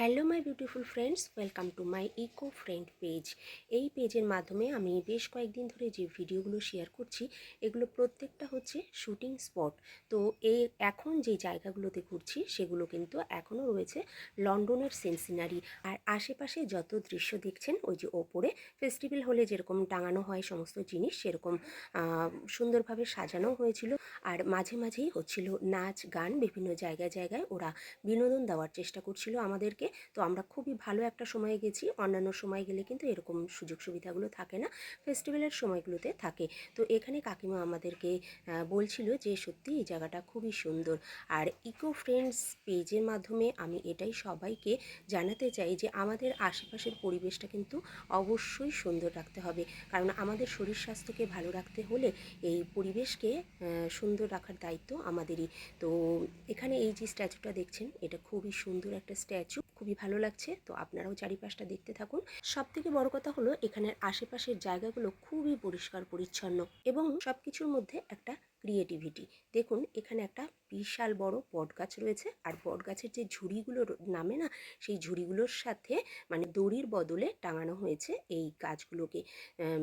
Hello my beautiful friends welcome to my eco friend page এই পেজের মাধ্যমে আমি বেশ কয়েকদিন ধরে যে ভিডিওগুলো শেয়ার করছি, এগুলো প্রত্যেকটা হচ্ছে শুটিং স্পট তো এই এখন যে জায়গাগুলোতে ঘুরছি, সেগুলো কিন্তু এখনও রয়েছে লন্ডনের সেন্সিনারি। আর আশেপাশে যত দৃশ্য দেখছেন, ওই যে ওপরে ফেস্টিভ্যাল হলে যেরকম টাঙানো হয় সমস্ত জিনিস, সেরকম সুন্দরভাবে সাজানো হয়েছিল। আর মাঝে মাঝেই হচ্ছিল নাচ, গান, বিভিন্ন জায়গায় জায়গায় ওরা বিনোদন দেওয়ার চেষ্টা করছিল আমাদেরকে। তো আমরা খুবই ভালো একটা সময়ে গেছি। অন্যান্য সময় গেলে কিন্তু এরকম সুযোগ সুবিধাগুলো থাকে না। ফেস্টিভ্যালের সময়গুলোতে থাকে। তো এখানে কাকিমা আমাদেরকে বলছিল যে, সত্যি এই জায়গাটা খুবই সুন্দর। আর ইকো ফ্রেন্ডস পেজের মাধ্যমে আমি এটাই সবাইকে জানাতে চাই যে, আমাদের আশেপাশের পরিবেশটা কিন্তু অবশ্যই সুন্দর রাখতে হবে। কারণ আমাদের শরীর স্বাস্থ্যকে ভালো রাখতে হলে এই পরিবেশকে সুন্দর রাখার দায়িত্ব আমাদেরই। তো এখানে এই যে স্ট্যাচুটা দেখছেন, এটা খুবই সুন্দর একটা স্ট্যাচু খুবই ভালো লাগছে। তো আপনারাও চারিপাশটা দেখতে থাকুন। সব থেকে বড় কথা হলো, এখানের আশেপাশের জায়গাগুলো খুবই পরিষ্কার, পরিচ্ছন্ন এবং সব কিছুর মধ্যে একটা ক্রিয়েটিভিটি দেখুন, এখানে একটা বিশাল বড় বট গাছ রয়েছে। আর বট গাছের যে ঝুড়িগুলো নামে না, সেই ঝুড়িগুলোর সাথে মানে দড়ির বদলে টাঙানো হয়েছে এই গাছগুলোকে।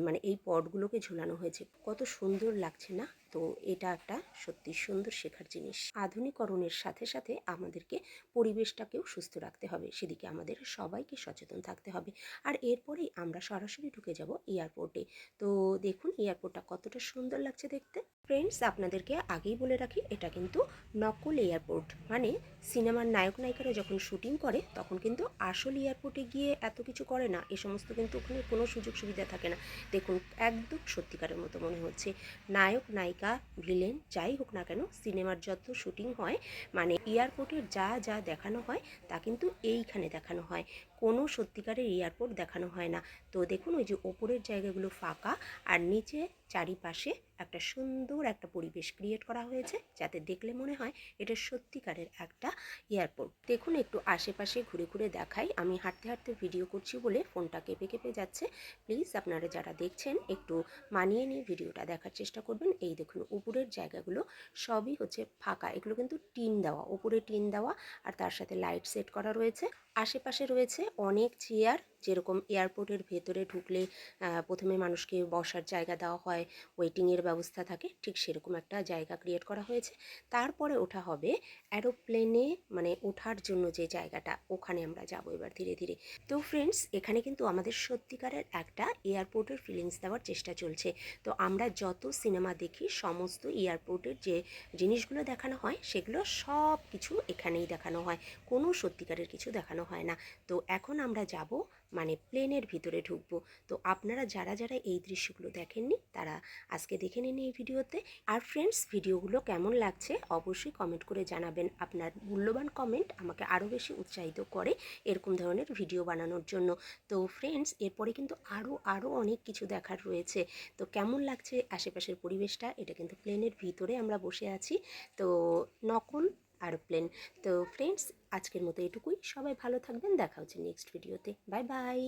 মানে এই পটগুলোকে ঝুলানো হয়েছে। কত সুন্দর লাগছে না? তো এটা একটা সত্যি সুন্দর শেখার জিনিস। আধুনিকরণের সাথে সাথে আমাদেরকে পরিবেশটাকেও সুস্থ রাখতে হবে। সেদিকে আমাদের সবাইকে সচেতন থাকতে হবে। আর এরপরেই আমরা সরাসরি ঢুকে যাব এয়ারপোর্টে। তো দেখুন এয়ারপোর্টটা কতটা সুন্দর লাগছে দেখতে। ফ্রেন্ডস, আপনাদেরকে আগেই বলে রাখি, এটা কিন্তু নকল এয়ারপোর্ট। মানে সিনেমার নায়ক নায়িকারা যখন শুটিং করে, তখন কিন্তু আসল এয়ারপোর্টে গিয়ে এত কিছু করে না। এ সমস্ত কিন্তু ওখানে কোনো সুযোগ সুবিধা থাকে না। দেখুন, একদম সত্যিকারের মতো মনে হচ্ছে। নায়ক, নায়িকা, ভিলেন, যাই হোক না কেন, সিনেমার যত শুটিং হয় মানে এয়ারপোর্টের যা যা দেখানো হয়, তা কিন্তু এইখানে দেখানো হয়। কোনো সত্যিকারের এয়ারপোর্ট দেখানো হয় না। তো দেখুন, ওই যে ওপরের জায়গাগুলো ফাঁকা, আর নিচে চারিপাশে একটা সুন্দর একটা পরিবেশ ক্রিয়েট করা হয়েছে, যাতে দেখলে মনে হয় এটা সত্যিকারের একটা এয়ারপোর্ট দেখুন, একটু আশেপাশে ঘুরে ঘুরে দেখাই। আমি হাঁটতে হাঁটতে ভিডিও করছি বলে ফোনটা কেঁপে কেঁপে যাচ্ছে। প্লিজ আপনারা যারা দেখছেন, একটু মানিয়ে নিয়ে ভিডিওটা দেখার চেষ্টা করবেন। এই দেখুন, উপরের জায়গাগুলো সবই হচ্ছে ফাঁকা। এগুলো কিন্তু টিন দেওয়া, উপরে টিন দেওয়া, আর তার সাথে লাইট সেট করা রয়েছে। আশেপাশে রয়েছে অনেক চেয়ার যেরকম এয়ারপোর্টের ভেতরে ঢুকলে প্রথমে মানুষকে বসার জায়গা দেওয়া হয়, ওয়েটিংয়ের ব্যবস্থা থাকে, ঠিক সেরকম একটা জায়গা ক্রিয়েট করা হয়েছে। তারপরে ওঠা হবে অ্যারোপ্লেনে মানে ওঠার জন্য যে জায়গাটা, ওখানে আমরা যাব এবার ধীরে ধীরে। তো ফ্রেন্ডস এখানে কিন্তু আমাদের সত্যিকারের একটা এয়ারপোর্টের ফিলিংস দেওয়ার চেষ্টা চলছে। তো আমরা যত সিনেমা দেখি, সমস্ত এয়ারপোর্টের যে জিনিসগুলো দেখানো হয়, সেগুলো সব কিছু এখানেই দেখানো হয়। কোনো সত্যিকারের কিছু দেখানো হয় না। তো এখন আমরা যাব মানে প্লেনের ভিতরে ঢুকবো। তো আপনারা যারা যারা এই দৃশ্যগুলো দেখেননি, তারা আজকে দেখে নিন এই ভিডিওতে। আর ফ্রেন্ডস ভিডিওগুলো কেমন লাগছে অবশ্যই কমেন্ট করে জানাবেন। আপনার মূল্যবান কমেন্ট আমাকে আরও বেশি উৎসাহিত করে এরকম ধরনের ভিডিও বানানোর জন্য। তো ফ্রেন্ডস এরপরে কিন্তু আরও আরও অনেক কিছু দেখার রয়েছে। তো কেমন লাগছে আশেপাশের পরিবেশটা, এটা কিন্তু প্লেনের ভিতরে আমরা বসে আছি। তো নকল আর প্লেন। তো ফ্রেন্ডস আজকের মতো এটুকুই। সবাই ভালো থাকবেন। দেখা হচ্ছে নেক্সট ভিডিওতে বাই বাই